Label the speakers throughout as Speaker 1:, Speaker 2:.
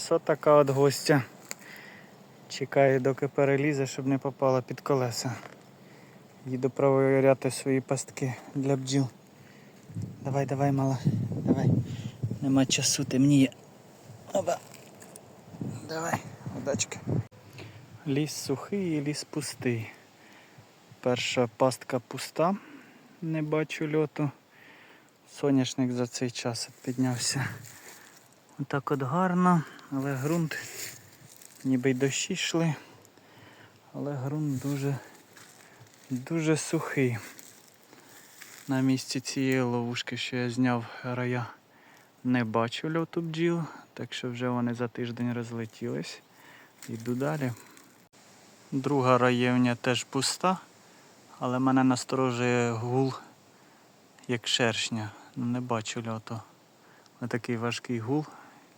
Speaker 1: Ось така от гостя. Чекає, доки перелізе, щоб не попала під колеса. Їду провіряти свої пастки для бджіл. Давай, давай, мала. Давай. Нема часу, темніє. Оба. Давай, удачки. Ліс сухий і ліс пустий. Перша пастка пуста, не бачу льоту. Соняшник за цей час піднявся. Отак от гарно, але ґрунт, ніби й дощі йшли, але ґрунт дуже, дуже сухий. На місці цієї ловушки, що я зняв рая, не бачу льоту бджіл, так що вже вони за тиждень розлетілись. Йду далі. Друга раєвня теж пуста, але мене насторожує гул як шершня. Ну, Не бачу льоту. Ось такий важкий гул.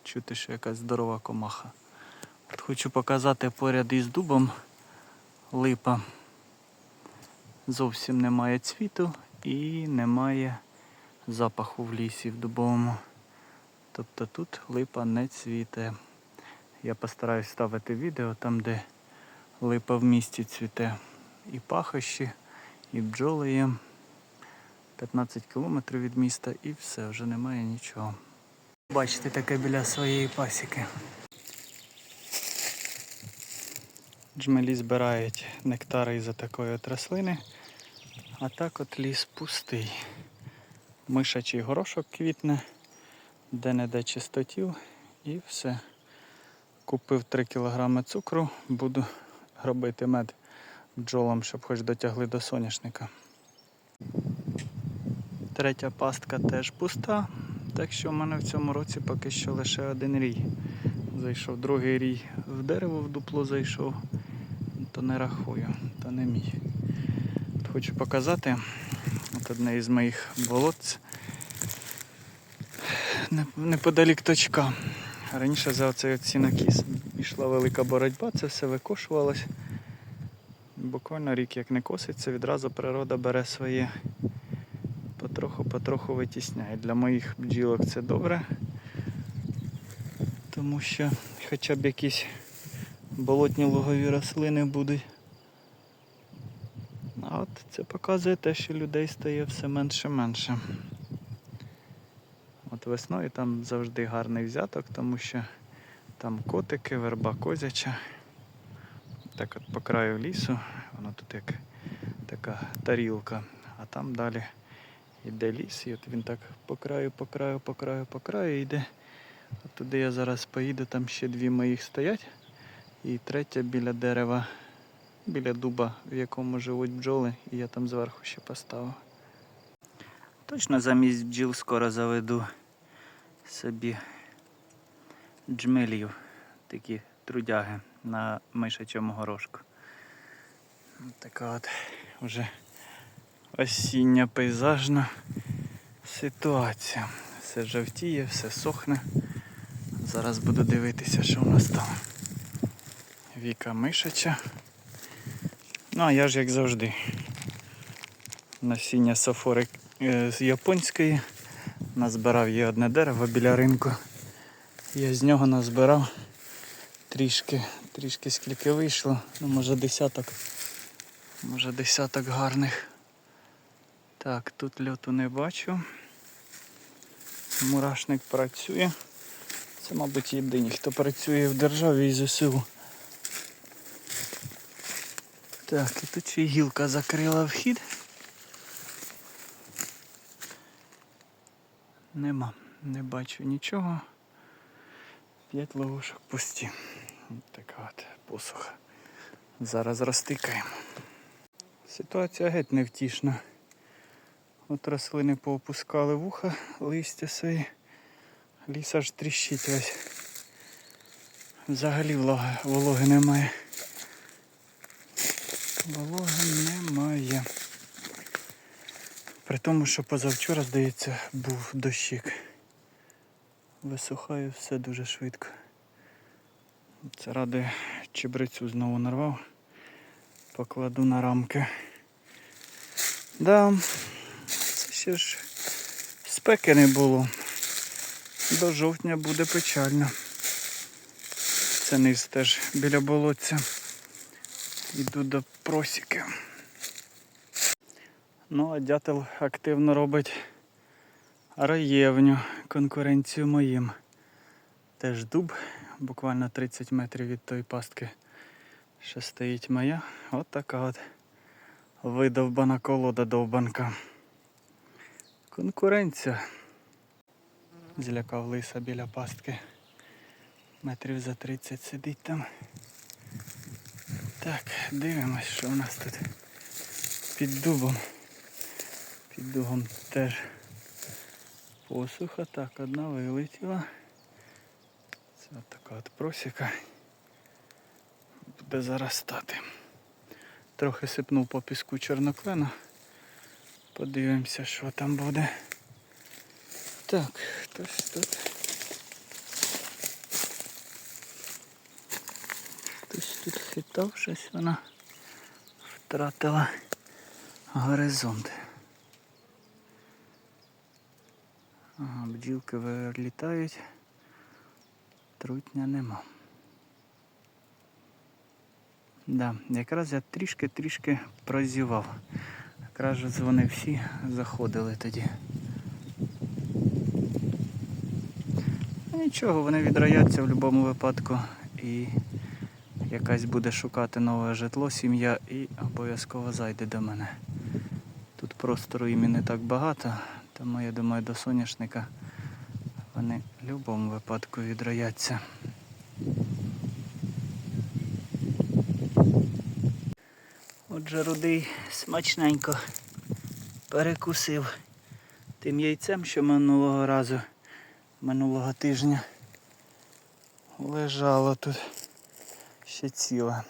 Speaker 1: Чути, що якась здорова комаха. От хочу показати поряд із дубом липа. Зовсім немає цвіту і немає запаху в лісі в дубовому. Тобто тут липа не цвіте. Я постараюсь ставити відео там, де липа в місті цвіте. І пахощі, і бджоли є. 15 кілометрів від міста і все, вже немає нічого. Бачите, таке біля своєї пасіки. Джмелі збирають нектари із такої от рослини, а так от ліс пустий. Мишачий горошок квітне, де-не-де чистотів і все. Купив 3 кг цукру, буду робити мед бджолам, щоб хоч дотягли до соняшника. Третя пастка теж пуста, так що в мене в цьому році поки що лише один рій. Зайшов другий рій в дерево, в дупло зайшов, то не рахую, то не мій. От хочу показати от одне із моїх болот неподалік точка. Раніше за оцей от сінокіс йшла велика боротьба, це все викошувалось. Буквально рік як не коситься, відразу природа бере своє потроху-потроху витісняє. Для моїх бджілок це добре, тому що хоча б якісь болотні лугові рослини будуть. А от це показує те, що людей стає все менше-менше. От весною там завжди гарний взяток, тому що там котики, верба козяча. Так от по краю лісу, воно тут як така тарілка, а там далі йде ліс, і от він так по краю, по краю, по краю, по краю йде. От туди я зараз поїду, там ще дві моїх стоять. І третя біля дерева, біля дуба, в якому живуть бджоли, і я там зверху ще поставив. Точно замість бджіл скоро заведу собі джмелів, такі трудяги на мишачому горошку. Така от вже осіння пейзажна ситуація. Все жовтіє, все сохне. Зараз буду дивитися, що в нас там. Віка мишача. Ну, а я ж як завжди. Насіння софори е, з японської. Назбирав є одне дерево біля ринку. Я з нього назбирав трішки, трішки скільки вийшло. Ну, може десяток. Може десяток гарних. Так, тут льоту не бачу. Мурашник працює. Це, мабуть, єдині, хто працює в державі і ЗСУ. Так, і тут ще гілка закрила вхід. Нема, не бачу нічого. П'ять ловушок пусті. Така от посуха. Зараз розтикаємо. Ситуація геть невтішна. От рослини поопускали вуха, листя свої. Ліс аж тріщить весь. Взагалі вологи, вологи немає. Вологи немає. При тому, що позавчора, здається, був дощик. Висухає все дуже швидко. Це ради чебрецю знову нарвав. Покладу на рамки. Да, ще ж спеки не було. До жовтня буде печально. Це низ теж біля болотця. Йду до просіки. Ну, а дятел активно робить раєвню, конкуренцію моїм. Теж дуб, буквально 30 метрів від тої пастки, що стоїть моя. От така от видовбана колода довбанка. Конкуренція. Злякав лиса біля пастки. Метрів за 30 сидить там. Так, дивимось, що у нас тут під дубом. Під дубом теж посуха. Так, одна вилетіла. Це от така от просіка. Буде зараз стати. Трохи сипнув по піску чорноклена. Подивимося, що там буде. Так, хтось тут. Хтось тут хитав щось, вона втратила горизонт. Ага, бджілки вилітають, трутня нема. Да, якраз я трішки-трішки прозівав. Якраз вони всі заходили тоді. Нічого, вони відрояться в будь-якому випадку і якась буде шукати нове житло, сім'я і обов'язково зайде до мене. Тут простору їм не так багато, тому я думаю до соняшника вони в будь-якому випадку відрояться. Отже, рудий смачненько перекусив тим яйцем, що минулого разу, минулого тижня лежало тут ще ціле.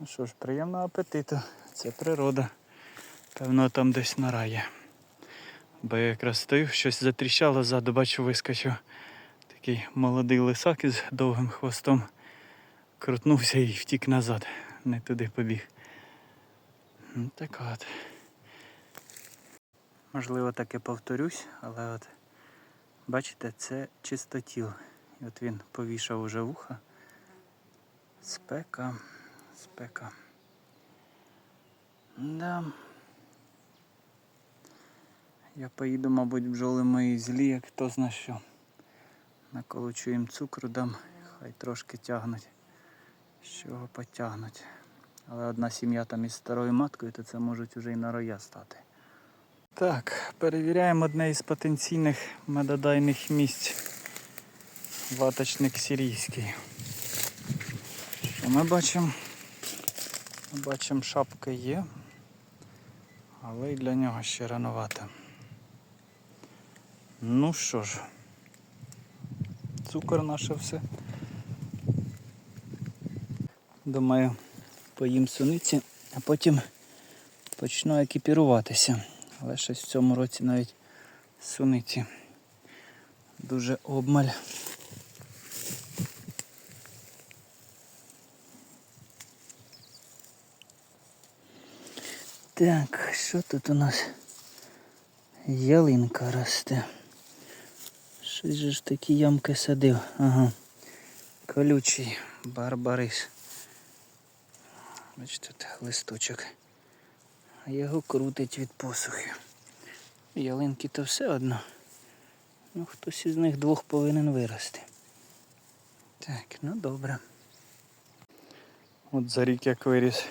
Speaker 1: Ну що ж, приємного апетиту. Це природа. Певно, там десь нарає. Бо я якраз стою, щось затріщало ззаду, бачу, вискочив такий молодий лисак із довгим хвостом. Крутнувся і втік назад. Не туди побіг. Ну, Так от. Можливо, таки повторюсь, але от бачите, це чистотіл. І от він повішав уже вуха. Спека, спека. Да. Я поїду, мабуть, бджоли мої злі, як хто зна що. Наколочу їм цукру дам, хай трошки тягнуть. З чого потягнуть. Але одна сім'я там із старою маткою, то це можуть уже і на роя стати. Так, перевіряємо одне із потенційних медодайних місць. Ваточник сирійський. Що ми бачимо? Ми бачимо, шапка є, але й для нього ще рановато. Ну що ж, цукор наше все. Думаю, поїм суниці, а потім почну екіпіруватися. Але щось в цьому році навіть суниці дуже обмаль. Так, що тут у нас? Ялинка росте. Щось же ж такі ямки садив. Ага. Колючий барбарис. Тут листочок. А його крутить від посухи. Ялинки то все одно. Ну, хтось із них двох повинен вирости. Так, ну добре. От за рік як виріс.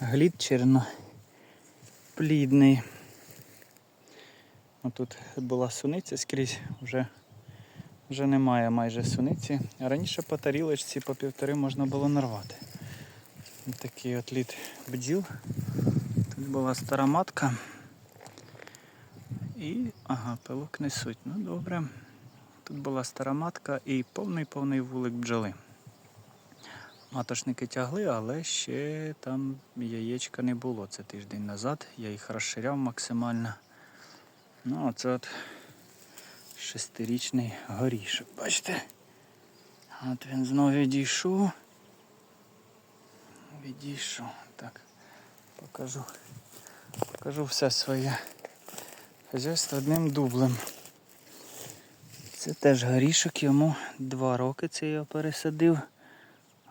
Speaker 1: Глід черноплідний. Тут була суниця скрізь, вже, вже немає майже суниці. Раніше по тарілочці по півтори можна було нарвати. Такий от лід бджіл. Тут була стара матка. І, ага, пилок несуть. Ну добре. Тут була стара матка і повний-повний вулик бджоли. Матошники тягли, але ще там яєчка не було. Це тиждень назад. Я їх розширяв максимально. Ну, оце от шестирічний горішок, бачите? От він знову відійшов. Відійшов. Так, покажу. Покажу все своє хазяйство одним дублем. Це теж горішок, йому два роки це я пересадив.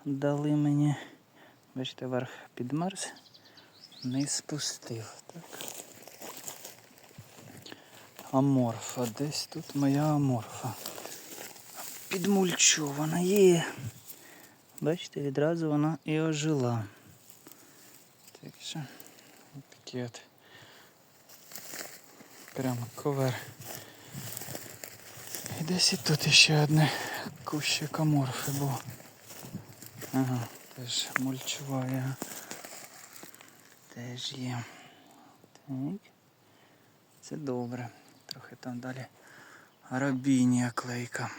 Speaker 1: Дали мені. Бачите, верх підмерз, не спустив. Так. Аморфа, десь тут моя аморфа. Підмульчована є. Бачите, відразу вона і ожила. Так що, от такі от прямо ковер. І десь і тут ще одне кущик аморфи було. Ага, теж мульчова я. Теж є. Так. Це добре. Трохи там далі рабінія клейка.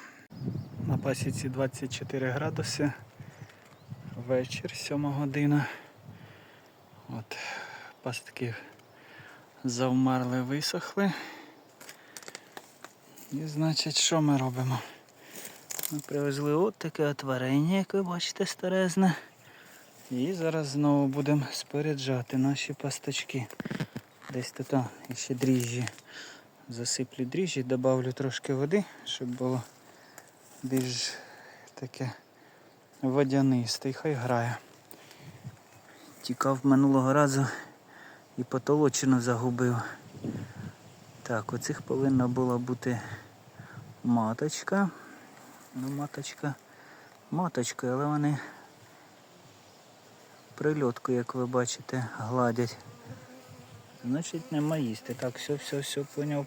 Speaker 1: На пасіці 24 градуси. Вечір, 7 година. От пастки завмерли, висохли. І значить, що ми робимо? Ми привезли от таке от варення, як ви бачите, старезне. І зараз знову будемо споряджати наші пасточки. Десь тут ще дріжджі. Засиплю дріжджі, додавлю трошки води, щоб було більш таке водянисте. І хай грає. Тікав минулого разу і потолочину загубив. Так, оцих повинна була бути маточка. Ну, маточка. Маточка, але вони прильотку, як ви бачите, гладять. Значить нема їсти. Так, все, все, все, поняв.